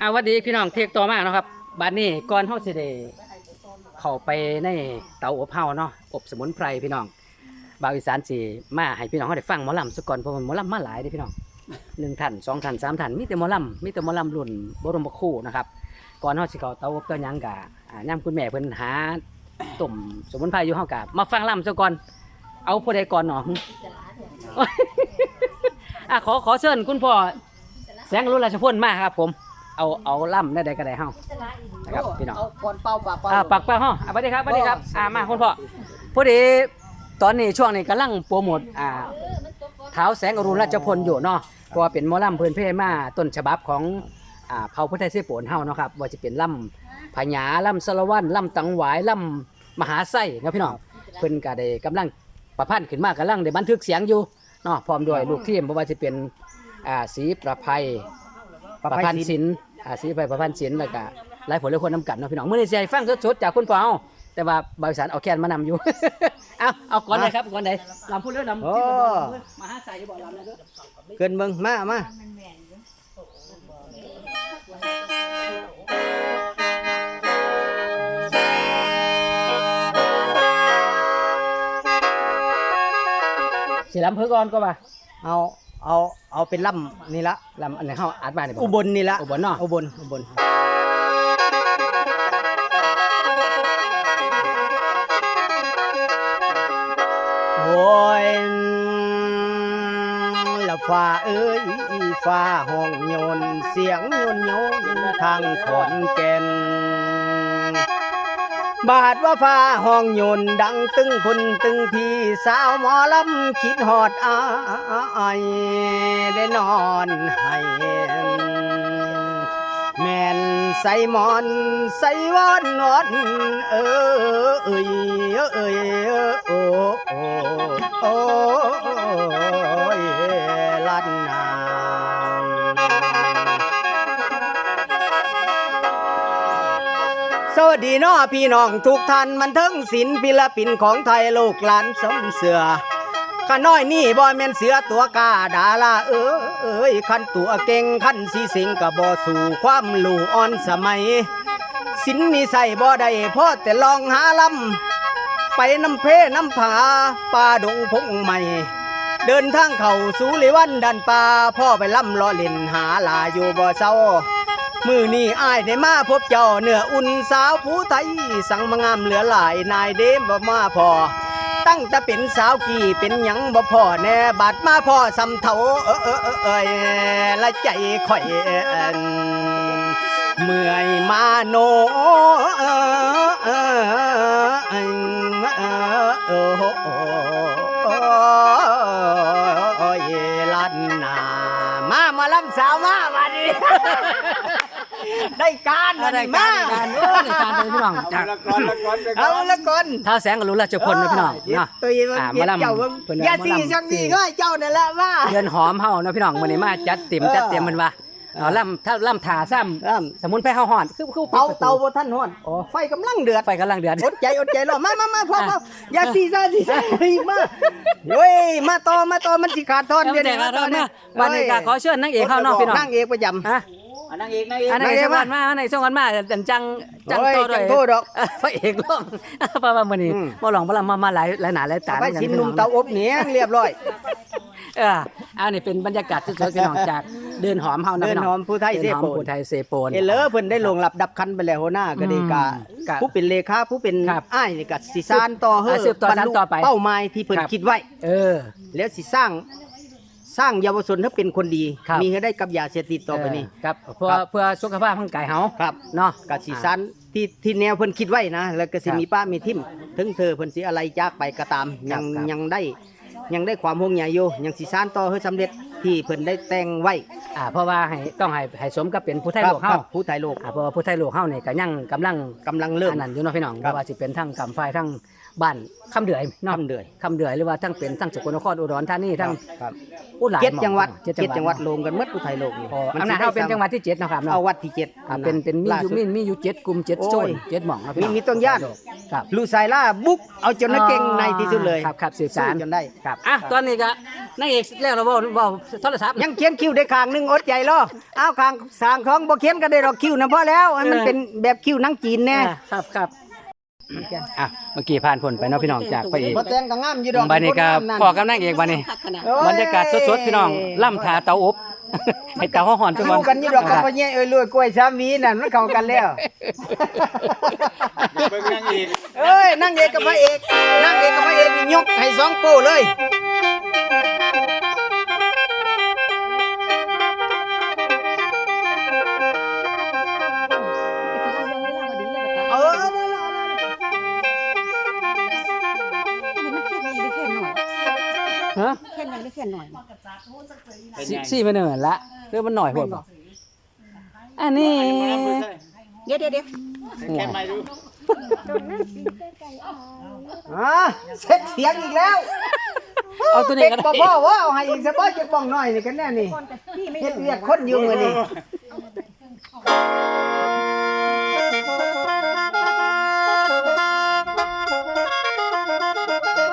อาวัสดีพี่น้องเทกต่อมาเนะครับบัดนี้ก่อนเฮาสิได้เข้าไปในเตาอบเฮาเนาะอบสมุนไพรพี่น้องบาวอีสานสิมาให้พี่น้องเฮาได้ฟังหมอลำซะก่อนเพราะว่าหมอลำมาหลายเด้พี่น้องหนึ่งท่านสองท่านสามท่านมีแต่หมอลำมีแต่หมอลำรุ่นบรมครูนะครับก่อนเฮาสิเข้าเตาอบเตาหยังกะอ่าย่ำคุณแม่เพิ่นหาต้มสมุนไพรอยู่เฮากะมาฟังลำซะก่อนเอาผู้ใดก่อนเนาะอะขอขอเชิญคุณพ่อ แสงอรุณราชพลมาครับ ผม เอาเอาล่ำได้ใดก็ได้เฮานะครับพี่น้องเอาก่อนเป่าปากเป่าอ่าปักเป้าเฮาอะสวัสดีครับสวัสดีครับอ่ามาคุณพ่อพอดีตอนนี้ช่วงนี้กำลังโปรโมทอ่าเท้าแสงอรุณราชพลอยู่เนาะเพราะว่าเป็นหมอลำเพื่อนเพมาต้นฉบับของอ่าเผ่าพุทธไทยเสโปนเฮาเนาะครับว่าจะเป็นล่ำพญาล่ำสารวันล่ำตังหวายล่ำมหาไส้นะพี่น้องเพิ่นก็ได้กำลังประพันธ์ขึ้นมากำลังได้บันทึกเสียงอยู่เนาะพร้อมด้วยลูกทีมบ่ว่าจะเป็น อ่าศรีประภัยประพันธ์ศิลป์อ่าศรีประภัยประพันธ์ศิลป์แล้วก็หลายผลหลายคนนำกันเนาะพี่น้องมื้อนี้สิให้ฟังสดๆจากคุณพ่อเฮาแต่ว่าบริษัทเอาแคนมานำอยู่ เอาเอาก่อนเลยครับก่อนไหนลำพูดเรื่องลำที่มันบอกมาหาใส่จะบอกลำนะเด้อเกินเบิ่งมามาสิลำเพื่อก่อนก็ว่าเอา เอาเอาเป็นล่ำนี่ละลำอันไหนเฮาอัดมาเนี่ยอุบลนี่ละอุบลเนาะอุบลอุบลโอ้ยละฟ้าเอ้ยฟ้าห้องโยนเสียงโยนโยนทางขอนแก่น บาดว่าฟ้าห้องโยนดังตึงคุณตึงพี่สาวหมอลำคิดหอดอายได้นอนให้แม่นใส่หมอนใส่วอนนอนเออเอ้ยเอ้ยโอ้โอ้โอ้ยลันนา ดีน้อพี่น้องทุกท่านมันเทิงศิลปิลปินของไทยลูกหลานสมเสือข้าน้อยนี่บ่แม่นเสือตัวกาดาลาเอ้เอ้ยขันตัวเก่งขันสีสิงกับบ่สู่ความหลู่อ่อนสมัย สินนิสัยบ่ได้พ่อแต่ลองหาลำไปน้ำเพน้ำผาป่าดงพงใหม่ เดินทางเข้าสู่ลิวันดันป่าพ่อไปล่ำล้อเล่นหาลาอยู่บ่เศร้า มือนี่อายได้มาพบเจ้าเนื้ออุ่นสาวผู้ไทย สังมงามเหลือหลายนายเดมบ่มาพอ ตั้งแต่เป็นสาวกี่เป็นหยังบ่พอแน่บาดมาพ่อสำเทาเออเออเออเอยละใจข่อยเออเมื่อยมาโนเออเออเออเออโอ้ยลันนามามาลำสาวมามาดิ ได้การอะมาไรดิกามารการเออในการเลยพี่น้องจากเอาละก่อนเท้าแสงอรุณราชพลนะพี่น้องเนาะ ตัวเองอ่าเย็ดมาลำเจ้าเบิ่งเพิ่นว่าอย่าสี่มาลำ ช่างดีสี่ก็ให้เจ้านั่นแหละว่า เดือนหอมเฮาเนาะพี่น้องมื้อนี้มาจัดเต็มจัดเต็มมันว่าเอาล่ำถ้าล่ำถาซ้ำเริ่มสมุนไพรเฮาฮ้อนคือคือปิดเตาประตูเตาบ่ท่านฮ้อนไฟกำลังเดือด ไฟกำลังเดือด อดใจอดใจรอมามามาพ่ออะพ่ออย่าสี่ซ่าสี่ซ่าอีกมาเฮ้ยมาต่อมาต่อมันสิขาดทอนเอาเดี๋ยวแต่นี้ละมาต่รออบเนี่นะวันนี้ก็ขอเชิญนางเอกเฮาเนาะพี่น้องนางเอกประจำฮะ นางเอกนางเอกอันไหนส่งกันมาอันไหนส่งกันมาจังจังจังโอ้ยโตด้วจัยงโตดอกเออพระเอกร้องเพราะว่ามื้อนี้อืมบ่ร้องบ่ลำมามาหลายหลายหน้าหลายตาไปเหมือสินกัหนุ่มเตาอบเหนียงเรียบร้อยเอออันนี้เป็นบรรยากาศสดๆพี่น้องจากเดินหอมเฮานะเดินพี่น้องหอมผู้ไทยเสเดินหอมโปนผู้ไทยเซโปนเอเลอเพิ่นได้ลงหลับดับคันไปแล้วหัวหน้าก็ได้กะอืมกะผู้เป็นเลขาผู้เป็นครับอ้ายนี่ก็สิสานต่อเฮ้อะสืบต่อสานต่อไปเป้าหมายที่เพิ่นครับคิดไว้เออแล้วสิสร้าง สร้างเยาวชนให้เป็นคนดี ครับ มีให้ได้กับยาเสพติดต่อไปนี้เครับเพื่อครับ เพื่อสุขภาพร่างกายเฮาครับ เนาะ กับสิสานที่ที่แนวเพิ่นคิดไว้นะ แล้วก็สิครับมีป้ามีทิมถึงเธอเพิ่นสิอะไรจากไปก็ตามครัยับงครับ ยังได้ยังได้ความห่วงใยอยู่ยังสิสานต่อให้สำเร็จที่เพิ่นได้แต่งไว้อ่าเพราะว่าให้ต้องให้ให้สมกับเป็นผู้ไทยครัโลบกเฮาครับผู้ไทยโลกอ่าเพราะว่าผู้ไทยโลกเฮานี่ก็ยังกำลังกำลังเริ่ม อันนั้นอยู่เนาะพี่น้องครับบ่ว่าสิเป็นทั้งกำไฟทั้ง บ้านคำเดือยเนาะทำเดือยคำเดือยหรือว่าทั้งเป็นทั้งสกลนครอุดรธานีทั้งครับอุหลายเจ็ดหม่อจังหวัดเจ็ดเจ็ดจังหวัดเนาะรวมกันหมดผู้ไทยโลกนี่อ๋อมัอำนาจสิได้เฮาเป็นจังหวัดที่เจ็ดเนาะครับเอาเนาะวัดที่เจ็ดอ่าเป็นเป็นมีล่าอยู่สุดมีมีอยู่เจ็ดกลุ่มเจ็ดโอ้ยโซนเจ็ดหม่องเนาะพี่มีน้องมีต้องย่านครับลูกสายล่าบุกเอาจนนักเก่งในที่สุดเลยครับครับสื่อสารสู้จนได้ครับอะตอนนี้ก็นางเอกแล้วเราเว้าเว้าโทรศัพท์ยังเขียนคิ้วได้ข้างหนึงอดใจรอเอาข้างสร้างของบ่เขียนก็ได้ดอกคิ้วนะพอแล้วให้มันเป็นแบบคิ้วหนังจีนแน่อ่าครับครับ อะเมื่อกี้ผ่านพ้นไปเนาะพี่น้องจากพระเอกบ่แต่งก็งามอยู่ดอกบัดนี้ก็คนงามนั่นพ่อกับนางเอกบัดนี้โอ้บรรยากาศสดๆพี่น้องล่ำทาเตาอบให้เตาห่อนๆจังอยู่กันอยู่ดอกกับพ่อแย่เอ้ยรวยกล้วยสามีนั่นมันเข้ากันแล้วเบิ่งนางเอกเอ้ยนางเอกกับพระเอกนางเอกกับพระเอกนี่ยกให้สองโป้เลย ฮะแค่ไหนหรือแค่หน่อยสี่สี่ไปหนึ่งละคือมันหน่อยโหดบ่อันนี้เดี๋ยวเดี๋ยวเดี๋ยวหัวแค่ไม่รู้อ่าเสร็จเสียงอีกแล้วเอาตัวนี้เด็กก็บ่ได้บ่ว่าเอาให้อีกสักบ่จะบ้องน้อยนี่กันแน่นี่เฮ็ดเรียกคนอยู่มื้อนี้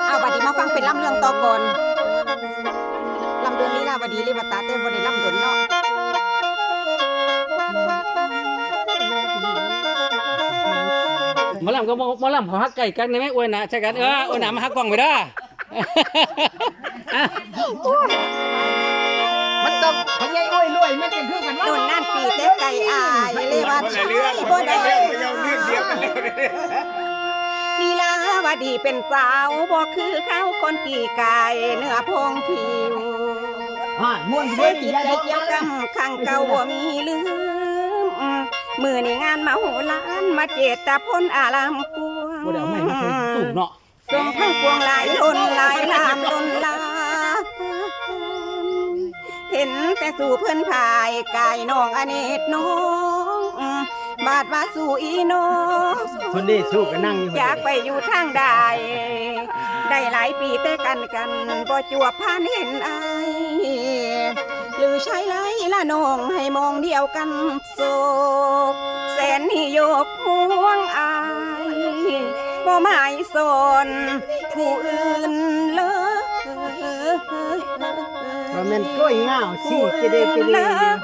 เอาบัดนี้มาฟังเป็นลำเรื่องต่อก่อนลำเรื่องนี้ลาวดีเรวตาแต่บ่ได้ลำดนเนาะหมอลำก็หมอหมอลำเขาฮักไก่กันได้ไหมอวยหนะใช่กันเอออวยหนามาฮักกล้องไปเด้ออะมันต้องพญายอ้อยรวยมันจะคือกันโดนนั่นปีแต่ไก่อายเรวัตคนละเรื่องบ่คนได้ละเรื่องไม่เอาเรื่องเดียวกันแล้วเนี่ยลีลาวดีเป็นสาวบ่คือเขาคนกี่กายเนื้อพองผิว อ่าม่วนเด้เด้จิอตใจเกี่ยวกำข้างเก่าบ่มีลืมมือในงานมาโหล้านมาเจตพลอารามกวงบ่ได้เอาไม้มาใส่ตู้เนาะทรงทั้งปวงหลายล้นหลายลามล้นลาเห็นแต่สู่เพื่อนพายกายน้องอเนตน้องบาดว่าสู่อีน้องคนนี้สู้กันนั่งอยากไปอยู่ทางใดได้หลายปีแต่กันกันบ่จวบผ่านเห็นอาย หรือใช้ไรละน้องให้มองเดียวกันโศกแสนนิยกห่วงอายบ่หมายสนผู้อื่นเลยว่าม่นกล้วยง่าสิจะได้ไปเลย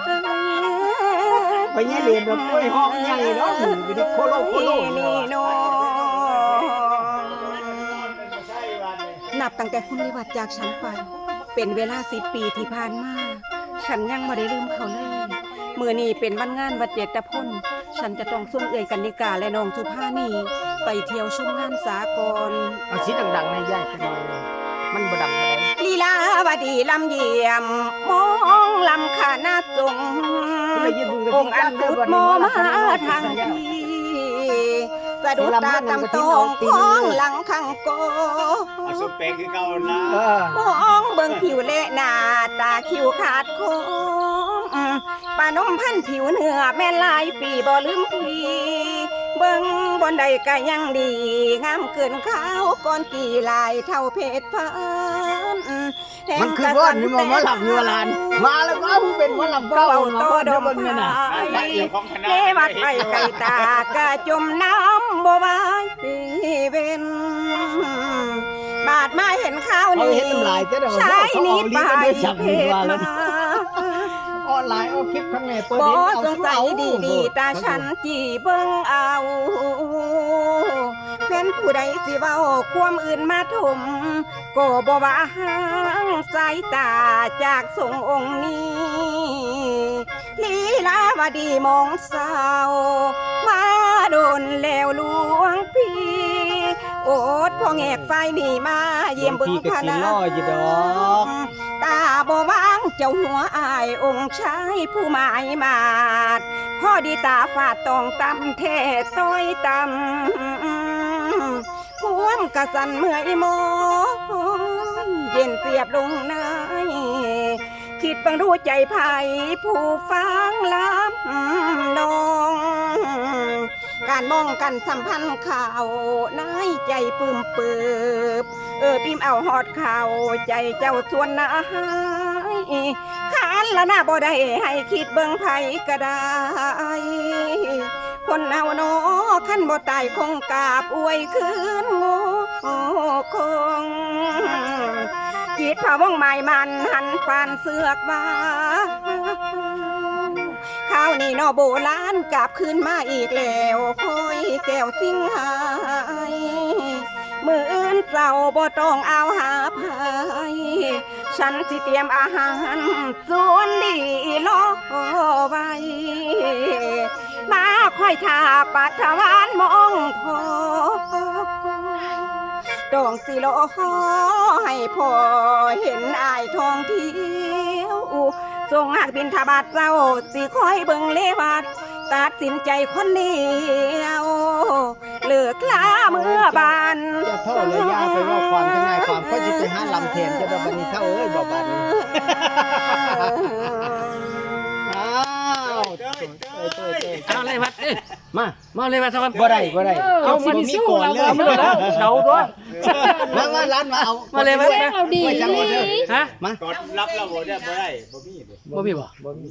ไปเนี่ยเรียนแบบกล้วยหอมใหญ่เนาะอยู่ที่โคโลโคโลนี่น้องนับตั้งแต่คุณวิวัฒน์จากฉันไป เป็นเวลาสิบปีที่ผ่านมา ฉันยังไม่ได้ลืมเขาเลยเมื่อนี้เป็นวันงานวัดเจตพลฉันจะต้องส่งเอ่ยกันนิกาและน้องสุภานีไปเที่ยวชมงานสากลเอาสีดังๆในย่ายไปหน่อยเลยมันบ่ดังบ่ได้ลีลาวดีลำเยี่ยมมองลำขาหน้าจงองค์อันสุดโมมาทางที่สะดุดตาตำตองของหลังขังโกเอาสุดแปลงคือเก่านะเออมองเบิ่งผิวเละหน้าตาคิ้วขาดโค้งปานมพันผิวเนื้อแม่นหลายปีบ่ลืมพี่เบิ่งบนใดก็ยังดี งามเกินขาวก่อนกี่ลายเท่าเพชรพันแถมันคือว่านนี่มันมาหลับอยู่ว่าลาน มาแล้วก็เอาเป็นว่าหลับบ่เก่าเอาเนาะโตดเดี๋ยวมเบิ่งเนี่ยน่ะพายพระเอกของคณะเลวัดไปไก่ตากะจมน้ำ บ่ไหวเว้นบาดมาเห็นข้าวเขานี้เห็นน้ำลายจะได้ชายนี้ไปเขาเอาลิ้นไปจับเพมือศว่าแล้มาวออนไลน์เอาคลิปข้างในเปิดบ่เห็นเอาสนใจเอาดีดีๆตาฉันจีเบิ่งเอาเป็นผู้ใดสิเว้าความอื่นมาถมก็บ่ว่าห่างสายตาจากทรงองค์นี้ลีลาวดีมองเศร้ามา โดนแล้วลวงพี่ โอดพ่อแงกไฟนี่มาเยี่ยมเบึงพนาดอกตาบ่วางเจ้าหัวอายองค์ชายผู้หมายมาดพ่อดีตาฝาดตองตำเทต้อยตำพวมกะสันเมื่อยมอยเย็นเสียบลงในคิดบังรู้ใจภัยผู้ฟังลำนอง การมองกันสัมพันธ์ข่าวในใจปื้มเปิบเออพิมเอาหอดข่าวใจเจ้าส่วนนายขานละหน้าบ่ได้ให้คิดเบิ่งไผก็ได้ คนเอาโนขันบ่ตายคงกาบอวยคืนโง่คงจิตพะวงหมายมันหันปานเสือกว่า ข้าวนี่นอโบราณกลับคืนมาอีกแล้วคอยแก้วสิงหายมืออื่นเจ้าบ่ต้องเอาหาภัยฉันสิเตรียมอาหารส่วนดีรอไว้มาค่อยทาปัทวานมองพอดองสิโลให้พอเห็นอายทองเที่ยว ทรงหักบินทบาทเจ้าสิคอยเบิ่งเลวัดตัดสินใจคนเดียวเลิกลาเมื่อบานเจ้าเท่าเลยยาไปว่าความทนายความก็จะไปหาลำเทนเจ้าดอกบันนี้เท่าเอ้ยบอกบันนี้ อ้าวเต้ยเต้ยเต้ยเอาเลยวัดเอ้ยมามาเลยวัดสักวันบ่ได้บ่ได้เอาสิมันบ่มีก่อนเลยเอามาเลยแล้วเขาด้วยมามาร้านมาเอามาเลยมามาเอาดีไว้จังหวะเด้อฮะมาก่อนรับเราบ่ได้บ่ได้บ่มีบ่บ่มีบ่บ่มี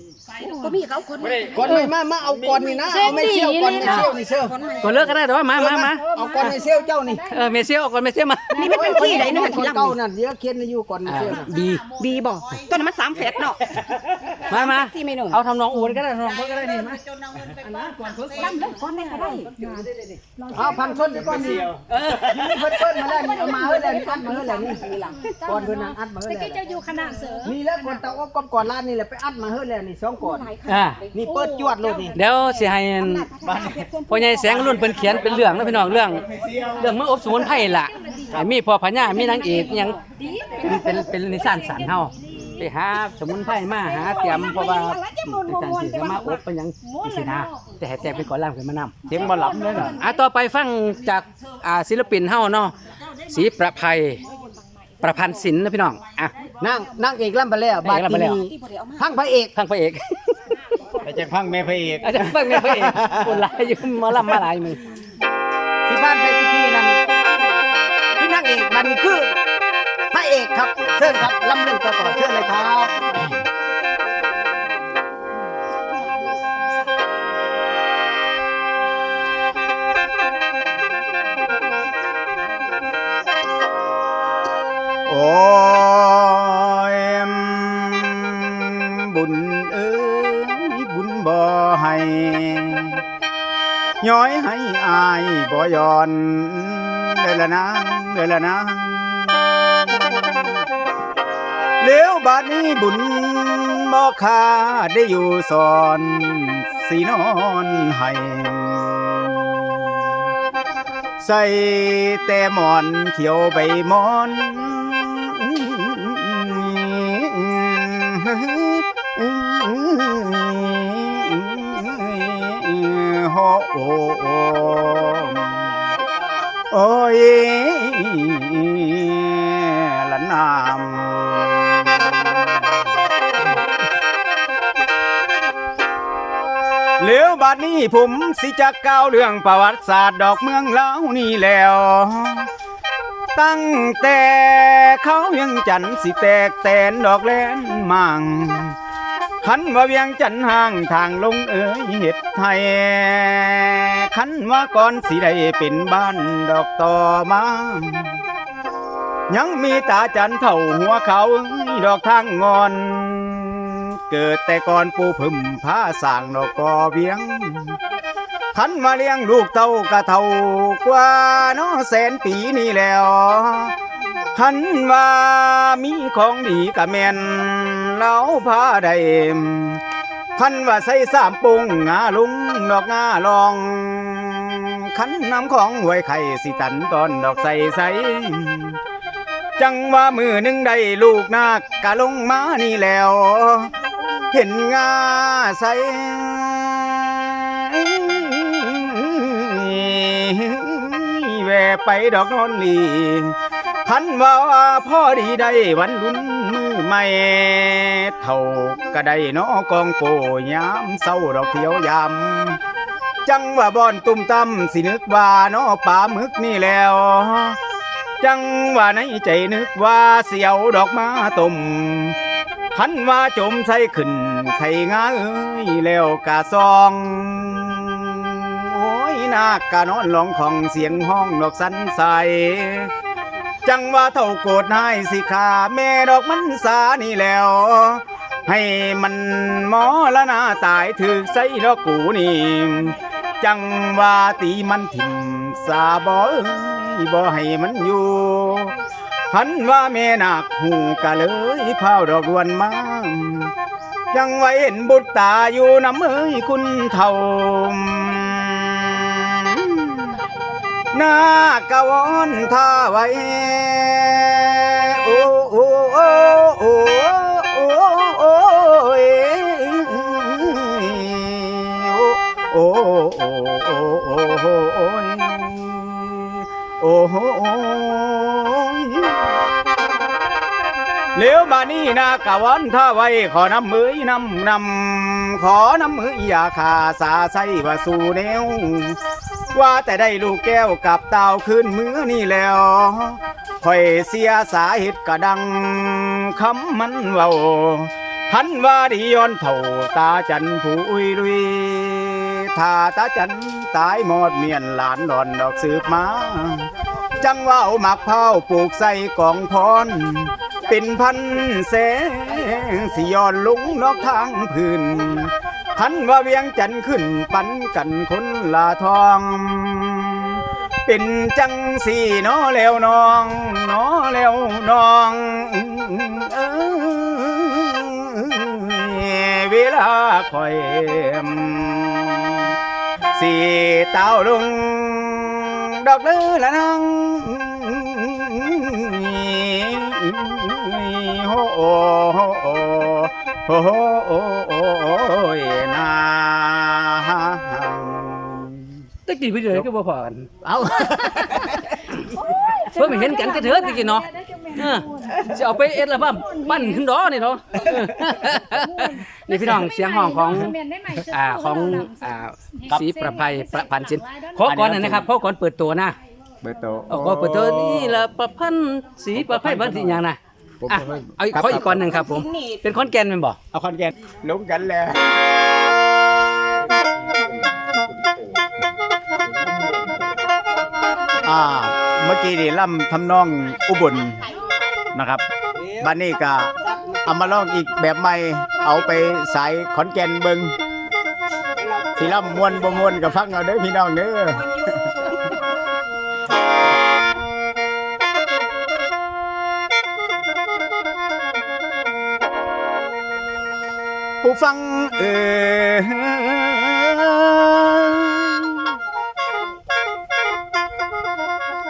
ก็มีเขาคนบ่ได้ก่อนไม่มามาเอาก่อนนี่นะเอาไม่เชี่ยวก่อนไม่เชี่ยวนี่เชี่ยวก็เลิกก็ได้แต่ว่ามามามาเอาก่อนไม่เชี่ยวเจ้านี่เออเมเซียเอาก่อนเมเซียมานี่มันเป็นที่ไหนนึกคที่นลำเก่านั่นเดี๋ยวเขียนให้อยู่ก่อนไม่อ่าเชี่ยวน่ะดีบีบอกต้นนั้นมันสามแฟดเนาะมามาที่ไม่หนึ่งเอาทำนองอูนก็ได้ทำนองเพิ่นก็ได้นี่มาลำเลิกก้อนแม่ก็ได้เอาพันชนก่อนนี่เออนี่เพิ่นเพิ่นมาแล้วนี่เอามาเฮ้ยแล้วนี่อัดมาเฮ้ยแล้วนี่ก่อนเพิ่นนั่งอัดมาเฮ้ยตะแล้วกี้เจ้าอยู่คณะเสือนี่แหล้วก่อนตะอบก่อนก่อนร้านนี่แหละไปอัดมาเฮ้ยแล้วนี่สองก่อนอ่านี่เปิดจวดเลยนี่เดี๋ยวสิให้พ่อใหญ่แสงรุ่นเพิ่นเขียนเป็นเรื่องนะพี่น้องเรื่อง เรื่องเมื่ออบสมุนไพรล่ะอ่ามีพ่อพญามีนางเอกอิหยังเป็นเป็นเป็นนิสานสารเฮา ไปหาสมุนไพรมาหาเตรียมเพราะว่าในการที่จะมาอบเป็นหยังอีสินะแต่ให้แต่เป็นก่อนล่างขึ้นมานำเสียงบ่หลับเลยน่ะอะต่อไปฟังจากอ่าศิลปินเฮาเนาะศรีประภัยประพันธ์ศิลป์นะพี่น้องอะนั่งนั่งเอกล่ำไปแล้วบาดนางเอกล่ำไปแล้วทีนี้ทั้งพระเอกฟังพระเอกแต่จังพังแม่พระเอกอาจารย์ฟังไงพระเอกคนหลายอยู่หมอลำมาหลายมือที่บ้านไปตะกี้นั่นพี่นั่งเอกบัดนคือพ ระเอกครับเชิญครับลำเรื่งต่อก่อนเชิญเลยครับโอ้ยบุญเอ้ยบุญบ่ให้ย้อยให้อายบ่ย้อนเลยละนางเลยละนาง เลี้ยวบาดนี้บุญบ่ขาได้อยู่สอนสีนอนให้ใส่แต่หมอนเขียวใบหมอนโฮโอโอ้ย บัดนี้ผมสิจะก้าวเรื่องประวัติศาสตร์ดอกเมืองเล่านี่แล้ว ตั้งแต่เขายังจันสิแตกแตนดอกแลนมังขันว่าเวียงจันห่างทางลงเอ๋ยเห็ดไทยขันว่าก่อนสิได้เป็นบ้านดอกต่อมายังมีตาจันเท่าหัวเขาดอกทางงอน เกิดแต่ก่อนปูพึ่มผ้าสางดอกกอเวียงขันมาเลี้ยงลูกเต้ากะเท่ากว่าน้อแสนปีนี่แล้วขันว่ามีของดีกะแมนเล่าผ้าได้ขันว่าใส่สามปุงงาลุงดอกงาลองขันน้ำของหวยไข่สิตันตอนดอกใสใสจังว่ามือหนึ่งได้ลูกนากะลงมานี่แล้ว เห็นงาใสแวไปดอกนอนลีคันว่าพ่อดีได้วันรุ่นมือใหม่เท่าก็ได้นอกองโปยามเศร้าดอกเขียวยำจังว่าบอนตุ่มตั้มสินึกว่าน้อป่ามึกนี่แล้ว จังว่าในใจนึกว่าเสียวดอกมาต้ม คันว่าจมใส่ขึ้นไข่งาเอ้ยแล้วกะซองโอ้ยนากกะนอนร้องของเสียงห้องดอกสันใสจังว่าเท่าโกรธนายสิขาแม่ดอกมันสานี่แล้วให้มันหมอละนาตายถึกใส่ดอกกูนี่ จังว่าตีมันถิ่มสาบอเอ้ยบ่ให้มันอยู่ คันว่าแม่นาคหูกะเลยพาดอกดวนมายังไว้เห็นบุตรตาอยู่น้ำเอ้ยคุณเท่าหน้ากะวอนท่าไว้โอ้โอ้โอ้โอ้โอ้โอ้โอ้โอ้โอ้โอ้โอ้โอ้ เลี้ยวมานี่นากะวันท่าไว้ขอน้ำมือนำนำขอน้ำมืออย่าขาสาใส่ว่าสู่แนวว่าแต่ได้ลูกแก้วกับเต่าขึ้นมือนี่แล้วค่อยเสียสาเหตุกระดังคำมันเว้าพันว่าดีย้อนเท่าตาจันผู้อุยลุยถ้าตาจันตายหมดเมียนหลานนอนดอกสืบมา จังว่าเอาหมักเผาปลูกใส่กองพร เป็นพันแสงสิย้อนลุงนอกทางพื้นทันว่าเวียงจันขึ้นปันกันคนลาทอง เป็นจังสี่น้อแล้วน้องน้อแล้วน้องเอ้ยเวลาคอยสีเต้าลุงดอกเลือละนัง โอ้โหโอ้โหโอ้โหนาตะกี้พี่เดือก็บ่พอกันเอาเพิ่งเห็นกันกระเถิดตะกี้เนาะจะเอาไปเอ็ดละบ้าปั้นขึ้นดอนี่เนาะนี่พี่น้องเสียงห้องของอ่าของอ่าสีประภัยประพันธ์สินขอก่อนนะครับขอก่อนเปิดตัวนะเปิดตัวโอ้ก็เปิดตัวนี่ละประพันธ์สีประภัยบัณฑิตอย่างนะ อะเอาอีกขออีกก่อนหนึ่งครับ ผม เป็นคอนแกนแม่นบ่เอาคอนแกนลงกันแล้วอ่า เมื่อกี้นี่ล่ำทำนองอุบลนะครับบ้านนี้ก็เอามาลองอีกแบบใหม่เอาไปสายขอนแก่นเบิงสิล่ำมวนบ่มวนกับฟังเอาเด้อพี่น้องเด้อ ผู้ฟังเออ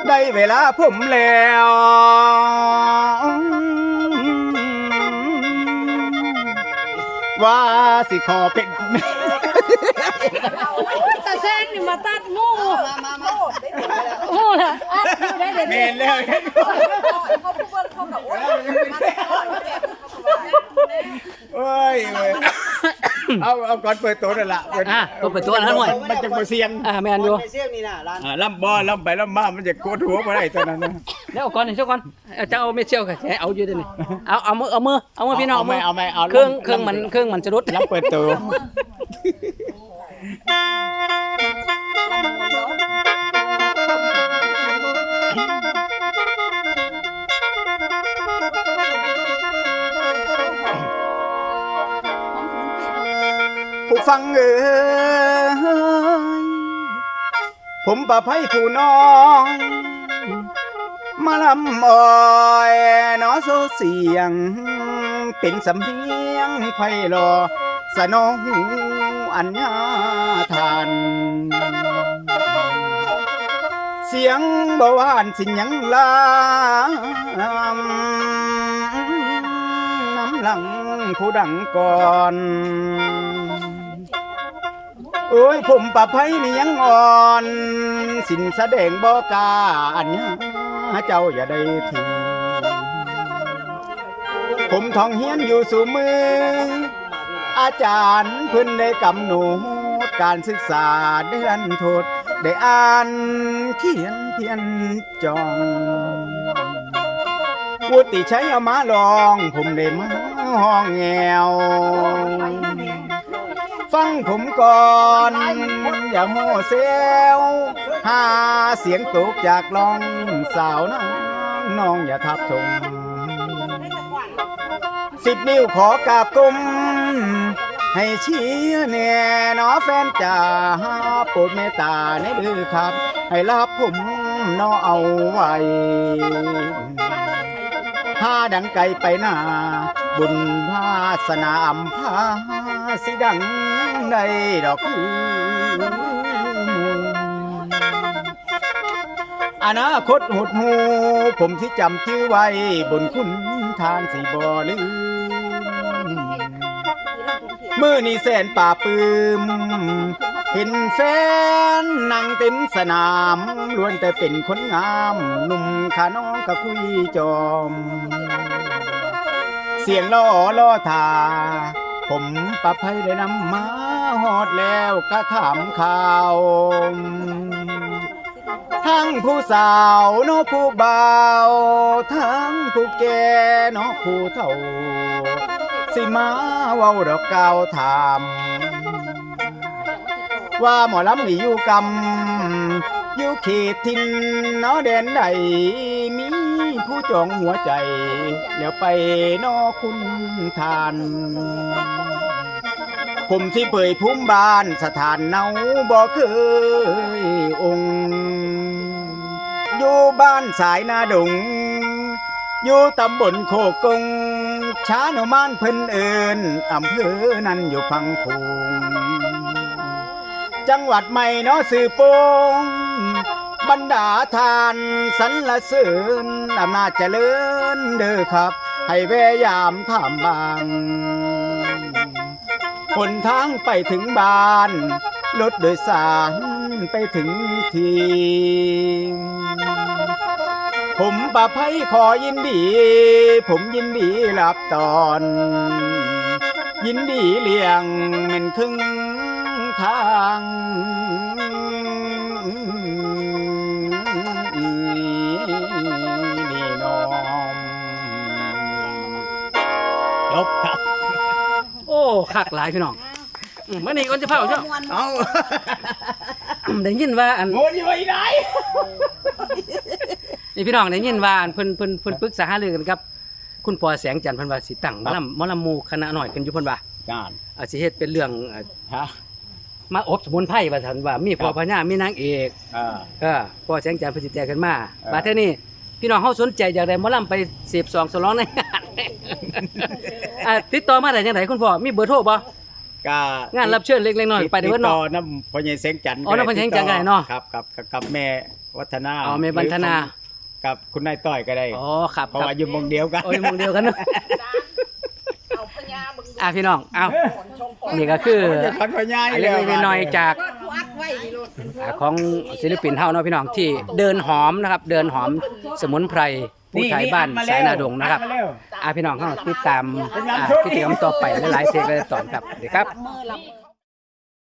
ได้เวลาผมแล้ว ว่าสิขอเป็นตาแซงนี่มาตัดงูงูล่ะอัดอยู่ได้เด็ดเมนแล้วโอ้ยเว้ย เอาเอาก่อนเปิดตัวนั่นละอะก็เปิดตัวนะหน่อย มันจะมาเสียงอ่าแม่นอยู่ เสียงนี่นะร้านอ่าล่ำบอล่ำไปล่ำมามันจะโกดหัวมาได้ตอนนั้นนะแล้วเอาก่อนหนึ่งเจ้าก่อนเอาจะเอาไม่เชี่ยวค่ะแค่เอาอยู่เดี๋ยวนี้เอาเอามือเอามือเอามือพี่น้องเอาไหมเอาไหมเอาเครื่องลำเครื่องมันเครื่องมันจะรุดล่ำเปิดตัว ฟังเอ๋ยผมประไพผู้น้อยมาลำอ้อยหนอโซเสียง เป็นสำเพียงไพลอสนองหูอัญญาทานเสียงบหวานสิหยังลามน้ำหลังผู้ดังก่อน โอ้ยผมปะไพนี่ยังอ่อน สินแสดงบอกาอันยาเจ้าอย่าได้ถือผมทองเฮียนอยู่สู่มือ อาจารย์เพิ่นได้กำหนดการศึกษาได้รันโทษ ได้อ่านเขียนเพียนจองวุติใช้เอามาลอง ผมได้มาห้องแงว ฟังผมก่อน อย่าโม่เซลหาเสียงตกจากลองสาวน้องน้องอย่าทับทงสิบนิ้วขอกราบกลมให้เชียแน่นอแฟนจ๋าโปรดเมตตาในเดือครับ ให้รับผมนอเอาไว้พาดังไกลไปหน้า บุญพาสนาอำพาสิดัง ในดอกคืออนาคตหดหูผมที่จำชื่อไว้ บนคุณทานสีบ่ลืมมือนี่แสนป่าปืมเห็นแฟนนั่งเต็มสนามล้วนแต่เป็นคนงามหนุ่มขาน้องก็คุยจอม เสียงล่อล่อทา ผมประภัยได้นำมา หอดแล้วก็ถามข่าว ทั้งผู้สาวเน้อผู้บ่าวทั้งผู้แก่เน้อผู้เฒ่า สิมาเว้าดอกกาวถาม ว่าหมอลำนี่อยู่กำอยู่เขตทินเนาะแดนใดมีผู้จองหัวใจ แล้วไปเนอคุณทาน ผมที่เผยภูมิบ้านสถานเนาบ่เคยองค์อยู่บ้านสายนาดง อยู่ตำบลโคกงชาโนมานเพิ่นเอินอำเภอนั้นอยู่พังพงจังหวัดใหม่เนาะสื่อโปงบรรดาทานสรรเสริญอำนาจเจริญเด้อครับ ให้แวยามถามบาง หนทางไปถึงบ้านรถโดยสารไปถึงทีผมประภัยขอยินดี ผมยินดีรับตอน ยินดีเลี้ยงเป็นครึ่งทาง คักหลายพี่น้องอืมมื่อนี้ก่อนจะเผาเจ้า เอาได้ยินว่าอัน โมนี่ไว้ไหนนี่พี่น้องได้ยินว่าอันเพิ่นเพิ่นเพิ่นปรึกษาหารือกันครับ คุณปอแสงจันทร์เพิ่นว่าสิตั้งหมอลำหมอลำหมู่คณะน้อยกันอยู่เพิ่นว่าจานอาจสิเฮ็ดเป็นเรื่องเอ่อฮะมาอบสมุนไพรว่าซั่นว่ามีพ่อครับพญามีนางเอกอ่าเออปอแสงจันทร์เพิ่นสิแต่กันมาเออบัดเท่านี้พี่น้องเฮาสนใจอยากได้หมอลำไปสืบสองสลองในงาน อะติดต่อมาได้จังไดคุณพ่อมีเบอร์โทรบ่กางานรับเชิญเล็กๆน้อยๆไปได้เบิดติต่เนาะอน้ำพ่อใหญ่เสียงจันทร์อ๋อน้ำพ่อใหญ่เสียงจันทร์ก็ได้เนาะ ครับกับกับกับแม่วัฒนาอ๋อแม่บรรณนา กับคุณนายต้อยก็ได้อ๋อครับเพราะครับว่าอยู่หมองเดียวกัน โอ้ยหมองเดียวกันเนาะอะพี่น้องเอ้านี่ก็คือจะพันพ่อใหญ่อันเล็กๆน้อยๆจากอ่าของศิลปินเฮาเนาะพี่น้องที่เดินหอมนะครับ เดินหอมสมุนไพร ผู้ไทยบ้านสายนาดงนะครับอ่าพี่น้องเฮาติดตามอ่ากิจกรรมต่อไปหลายๆเทปหลายๆตอนครับสวัสดีครับ มือลำ